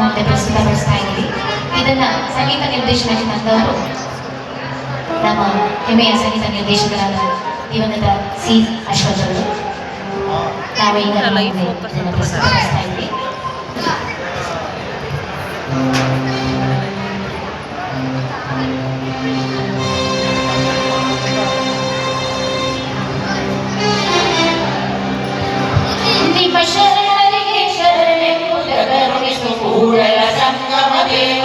ಮುಂದೆ ಪ್ರಸ್ತುತಪಡಿಸ್ತಾ ಇದ್ದೀವಿ ಇದನ್ನು ಸಂಗೀತ ನಿರ್ದೇಶನ ತಂದವರು ನಮ್ಮ ಹೆಮ್ಮೆಯ ಸಂಗೀತ ನಿರ್ದೇಶಕರಾದ ದಿವಂಗತ ಸಿ ಅಶ್ವಥ್ ಅವರು ನಾವೀಗ ಪ್ರಸ್ತುತಪಡಿಸ್ತಾ ಇದ್ದೀವಿ লাগে